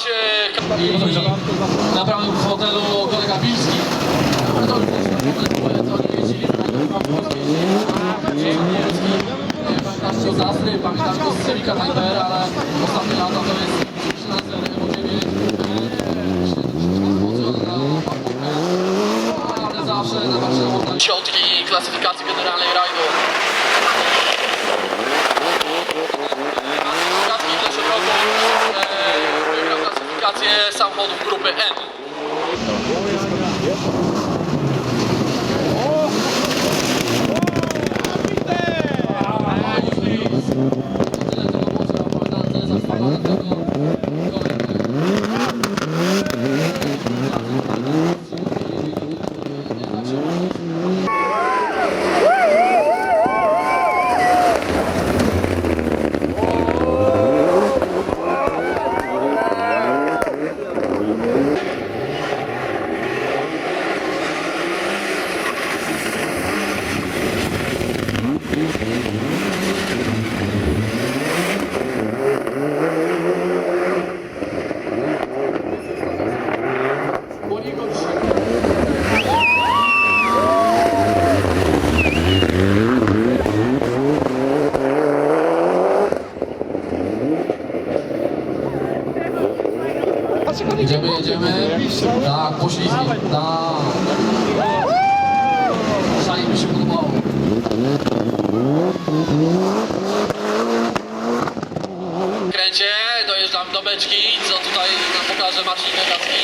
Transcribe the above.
czasie naprawdę w hotelu kolega Wilski. To już jest to nie jeździliśmy Pamiętasz o Zastry, pamiętasz go z Cyrika Timer, ale ostatnie lata to jest 13 bo 9 ale zawsze, zawsze ciotki klasyfikacji generalnej rajdu. Klasyfikację samochodów grupy N. Jedziemy, jedziemy. Tak, poślizgi. Tak. Szali mi się podobało. Kręcie, dojeżdżam do beczki, co tutaj nam pokaże Marcin Wydacki.